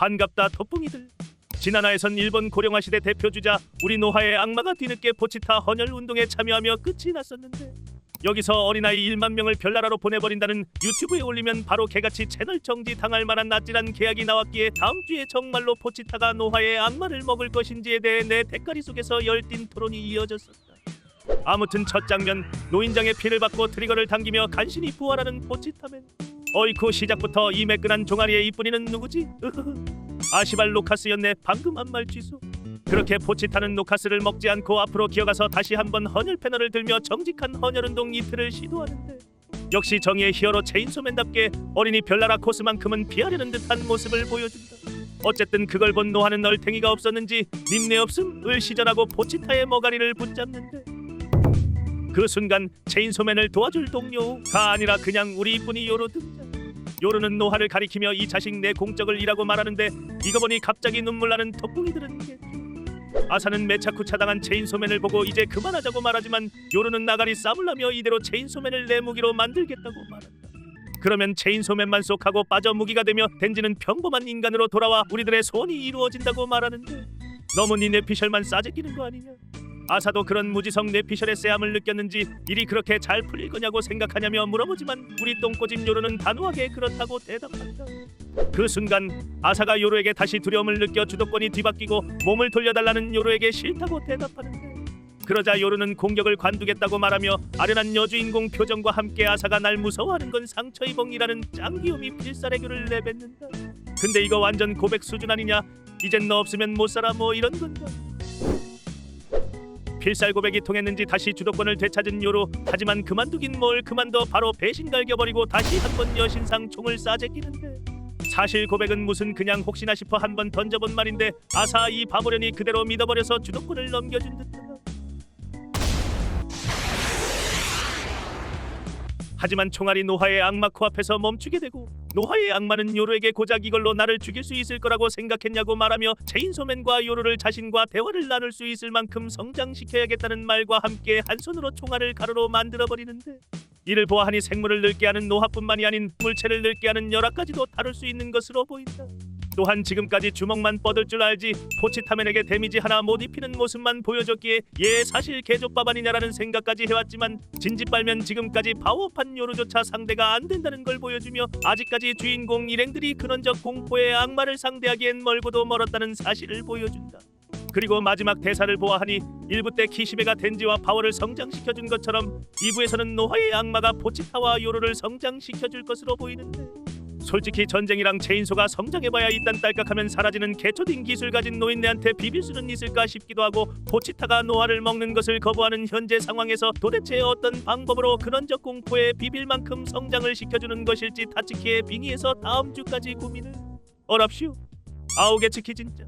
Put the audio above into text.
반갑다 토풍이들 지난화에선 일본 고령화 시대 대표 주자 우리 노하의 악마가 뒤늦게 포치타 헌혈 운동에 참여하며 끝이 났었는데 여기서 어린아이 1만 명을 별나라로 보내버린다는 유튜브에 올리면 바로 개같이 채널 정지 당할 만한 아찔한 계약이 나왔기에 다음 주에 정말로 포치타가 노하의 악마를 먹을 것인지에 대해 내 대가리 속에서 열띤 토론이 이어졌었다. 아무튼 첫 장면 노인장의 피를 받고 트리거를 당기며 간신히 부활하는 포치타맨 어이쿠 시작부터 이 매끈한 종아리의 이쁜이는 누구지? 아시발 노카스였네 방금 한 말 취소 그렇게 포치타는 노카스를 먹지 않고 앞으로 기어가서 다시 한번 헌혈 패널을 들며 정직한 헌혈 운동 이틀을 시도하는데. 역시 정의의 히어로 체인소맨답게 어린이 별나라 코스만큼은 피하려는 듯한 모습을 보여준다. 어쨌든 그걸 본 노하는 얼탱이가 없었는지 님내 없음을 시전하고 포치타의 머가리를 붙잡는데. 그 순간 체인소맨을 도와줄 동료가 아니라 그냥 우리 이쁜이 요로 등장 요로는 노하를 가리키며 이 자식 내 공적을 이라고 말하는데 이거 보니 갑자기 눈물 나는 덕분이들은 게 아사는 매차쿠 차당한 체인소맨을 보고 이제 그만하자고 말하지만 요로는 나가리 싸물라며 이대로 체인소맨을 내 무기로 만들겠다고 말한다. 그러면 체인소맨만 쏙하고 빠져 무기가 되며 덴지는 평범한 인간으로 돌아와 우리들의 소원이 이루어진다고 말하는데 너무 니 뇌피셜만 싸제끼는 거 아니냐? 아사도 그런 무지성 뇌피셜의 쎄함을 느꼈는지 일이 그렇게 잘 풀릴 거냐고 생각하냐며 물어보지만 우리 똥꼬집 요로는 단호하게 그렇다고 대답한다. 그 순간 아사가 요로에게 다시 두려움을 느껴 주도권이 뒤바뀌고 몸을 돌려달라는 요로에게 싫다고 대답하는데 그러자 요로는 공격을 관두겠다고 말하며 아련한 여주인공 표정과 함께 아사가 날 무서워하는 건 상처이봉이라는 짱귀요미 필살애교를 내뱉는다. 근데 이거 완전 고백 수준 아니냐? 이젠 너 없으면 못 살아 뭐 이런 건가? 필살 고백이 통했는지 다시 주도권을 되찾은 요로 하지만 그만두긴 뭘 그만둬 바로 배신 갈겨버리고 다시 한 번 여신상 총을 쏴제끼는데. 사실 고백은 무슨 그냥 혹시나 싶어 한 번 던져본 말인데 아사 이 바보련이 그대로 믿어버려서 주도권을 넘겨준 듯하다 하지만 총알이 노하의 악마 코앞에서 멈추게 되고 노하의 악마는 요로에게 고작 이걸로 나를 죽일 수 있을 거라고 생각했냐고 말하며 체인소맨과 요로를 자신과 대화를 나눌 수 있을 만큼 성장시켜야겠다는 말과 함께 한 손으로 총알을 가로로 만들어 버리는데 이를 보아하니 생물을 늙게 하는 노화뿐만이 아닌 물체를 늙게 하는 열악까지도 다룰 수 있는 것으로 보인다. 또한 지금까지 주먹만 뻗을 줄 알지 포치타맨에게 데미지 하나 못 입히는 모습만 보여줬기에 얘 사실 개족밥 아니냐라는 생각까지 해왔지만 진지 빨면 지금까지 파워판 요로조차 상대가 안 된다는 걸 보여주며 아직까지 주인공 일행들이 근원적 공포의 악마를 상대하기엔 멀고도 멀었다는 사실을 보여준다. 그리고 마지막 대사를 보아하니 1부 때 키시베가 덴지와 파워를 성장시켜준 것처럼 2부에서는 노화의 악마가 포치타와 요로를 성장시켜줄 것으로 보이는데 솔직히 전쟁이랑 체인소가 성장해봐야 이딴 딸깍하면 사라지는 개초딩 기술 가진 노인네한테 비빌 수는 있을까 싶기도 하고 포치타가 노화를 먹는 것을 거부하는 현재 상황에서 도대체 어떤 방법으로 근원적 공포에 비빌 만큼 성장을 시켜주는 것일지 타치키의 빙의에서 다음 주까지 고민을 어랍시오. 아우게츠키 진짜